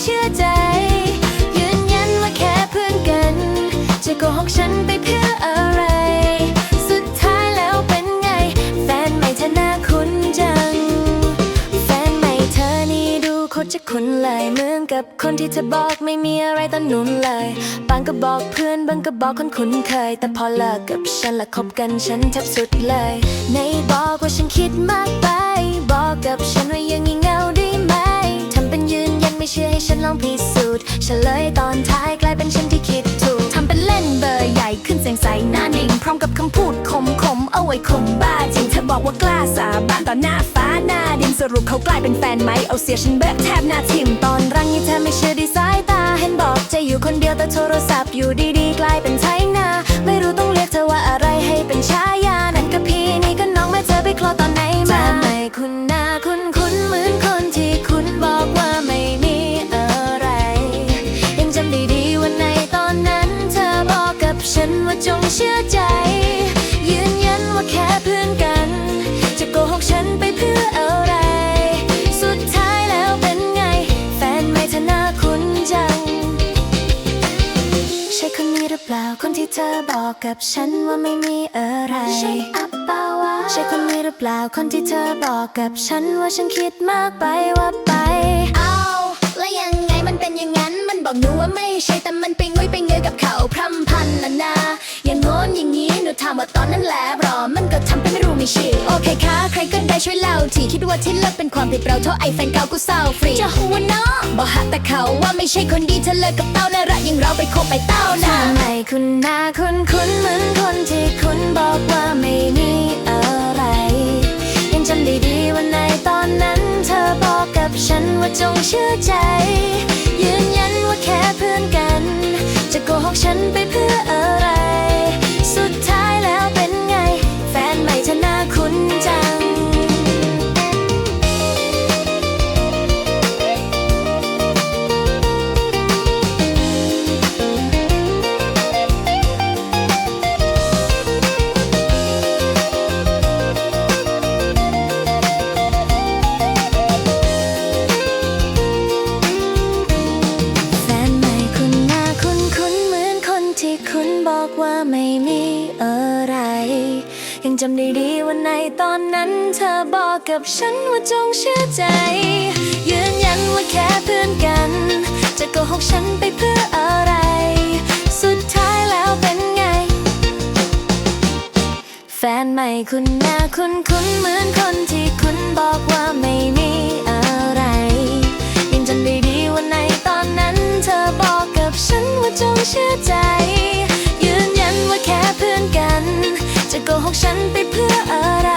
เชื่อใจ ยืนยันว่าแค่เพื่อนกัน จะโกหกฉันไปเพื่ออะไร สุดท้ายแล้วเป็นไง แฟนใหม่เธอน่าคุ้นจัง แฟนใหม่เธอนี่ดูโคตรจะคุ้นเลยเหมือนกับคนที่เธอบอกไม่มีอะไรตอนหนุนเลยบางก็บอกเพื่อนบางก็บอกคนคุ้นเคย แต่พอเลิกกับฉันละคบกันฉันแทบสุดเลย ในบอกว่าฉันคิดมากไปบอกกับฉัน ชื่อให้ฉันลองพิสูจน์เฉลยตอนท้ายกลายเป็นฉันที่คิดถูกทำเป็นเล่นเบอร์ใหญ่ขึ้นเสียงใสหน้านิ่ง พร้อมกับคำพูดคมคมเอาไว้คมบ้าจริงเธอบอกว่ากล้าสาบานต่อหน้าฟ้าหน้าดินสรุปเขากลายเป็นแฟนไหมเอาเสียฉันเบิกแทบหน้าทิมตอนรังนี่เธอไม่เชื่อดีสายตาเห็นบอกจะอยู่คนเดียวแต่โทรศัพท์อยู่ดีๆ กลายเป็นใช้ จงเชื่อใจ ยืนยันว่าแค่เพื่อนกัน จะโกหกฉันไปเพื่ออะไร สุดท้ายแล้วเป็นไง แฟนไม่เธอหน้าคุ้นจัง ใช่คนนี้หรือเปล่าคนที่เธอบอกกับฉันว่าไม่มีอะไร ใช่อัปปาวะใช่คนนี้หรือเปล่าคนที่เธอบอกกับฉันว่าฉันคิดมากไปว่าไป น้นอย่างนี้หนูถามว่าตอนนั้นแหละหรอ มันก็ทำเป็นไม่รู้ไม่ชื่อโอเคค่ะ ใครก็ได้ช่วยเล่าทีคิดว่าที่เลิกเป็นความผิดเราโทษไอ้แฟนเก่ากูเศร้าฟรีจะหัวเนาะบอกหักแต่เขาว่าไม่ใช่คนดีเธอเลิกกับเต้าน่ารักอย่างเราไปคบไปเต้านะทำไมคุณหน้าคุณคุ้นเหมือนคนที่คุณบอกว่าไม่มีอะไร ยังจำได้ดีวันในตอนนั้น เธอบอกกับฉันว่าจงเชื่อใจ ยืนยันว่าแค่เพื่อนกัน จะโกหกฉันไปเพื่อ ยังจำได้ดีวันในตอนนั้น เธอบอกกับฉันว่าจงเชื่อใจ ยืนยันว่าแค่เพื่อนกัน จะโกหกฉันไปเพื่ออะไร สุดท้ายแล้วเป็นไง แฟนใหม่คุณหน้าคุ้นคุ้นเหมือนคนที่คุณบอกว่าไม่มี จะโกหกฉันไปเพื่ออะไร